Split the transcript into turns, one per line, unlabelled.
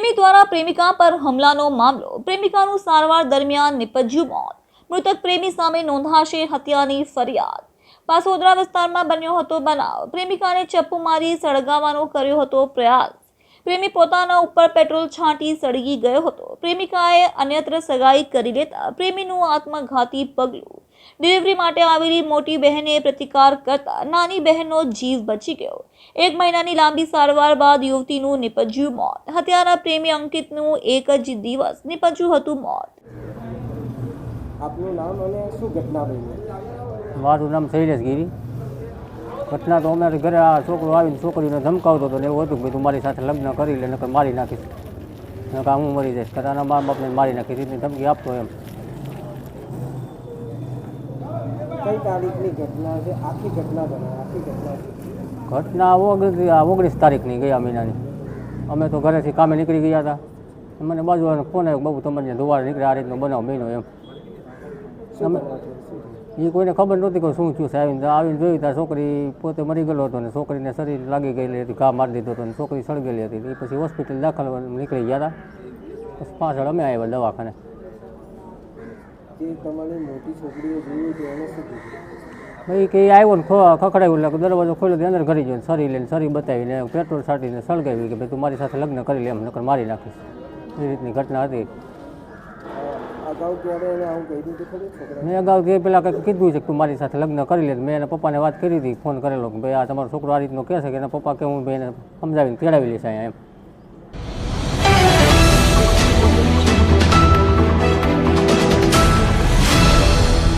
પ્રેમી દ્વારા પ્રેમિકા પર હુમલાનો મામલો. પ્રેમિકાનું સારવાર દરમિયાન નિપજ્યું મોત. મૃતક પ્રેમી સામે નોંધાશે હત્યાની ફરિયાદ. પાસોદરા વિસ્તારમાં બન્યો હતો બનાવ. પ્રેમિકાને ચપ્પુ મારી સળગાવવાનો કર્યો હતો પ્રયાસ. પ્રેમી પોતાના ઉપર પેટ્રોલ છાંટી સળગી ગયો હતો. પ્રેમિકાએ અન્યત્ર સગાઈ કરી લેતા પ્રેમીનું આત્મઘાતી પગલું ડિલિવરી માટે આવેલી મોટી બહેને પ્રતિકાર કરતા નાની બહેનનો જીવ બચી ગયો. એક મહિનાની લાંબી સારવાર બાદ યુવતીનું નિપજ્યું મોત. હત્યારા પ્રેમી અંકિતનું એક જ દિવસ નિપજ્યું હતું મોત.
આપનું નામ અને શું ઘટના બની?
મારું નામ શૈલેષ ગીરી. ઘટના તો અમારે ઘરે આ છોકરો આવીને છોકરીને ધમકાવતો હતો ને એવું હતું કે તું મારી સાથે લગ્ન કરી લે નકર મારી નાખીશ નકર હું મરી જઈશ. કદાચ મારા બાપને મારી નાખીશ ધમકી આપતો એમ.
કઈ તારીખની ઘટના છે? આખી ઘટના બને આખી ઘટના
ઘટના ઓગણીસ તારીખની ગયા મહિનાની. અમે તો ઘરેથી કામે નીકળી ગયા હતા. મને બાજુ ફોન આવ્યો બાબુ તમારે ધોવાડ નીકળે આ રીતનો બનાવ બન્યો એમ. અમે-? એ કોઈને ખબર નહોતી કે શું થયું છે. આવીને આવીને જોયું ત્યાં છોકરી પોતે મરી ગયેલો હતો ને છોકરીને શરીર લાગી ગયેલી હતી ઘા મારી દીધો હતો ને છોકરી સળગેલી હતી. એ પછી હોસ્પિટલ દાખલ નીકળી ગયા હતા પછી પાછળ અમે આવ્યા દવાખાને.
જે તમારી મોટી છોકરીએ જોયું હતું એને શું કીધું?
ભાઈ કે આવ્યો ને ખ- ખખડાવ્યું એટલે દરવાજો ખોલ્યો અંદર ઘરી ગયો સરી લઈને સરી બતાવીને પેટ્રોલ છાંટીને સળગાવી કે ભાઈ તું મારી સાથે લગ્ન કરી લે એમ નકર મારી નાખીશ. એ રીતની ઘટના હતી. મેં અગાઉ તે પેલા કંઈક કીધું છે કે તું મારી સાથે લગ્ન કરી લે મેં એના પપ્પાને વાત કરી હતી ફોન કરેલો કે ભાઈ આ તમારો છોકરો આ રીતનો કહે છે કે એના પપ્પા કે હું ભાઈ એને સમજાવીને તેડાવી લઈશ અહીંયા એમ.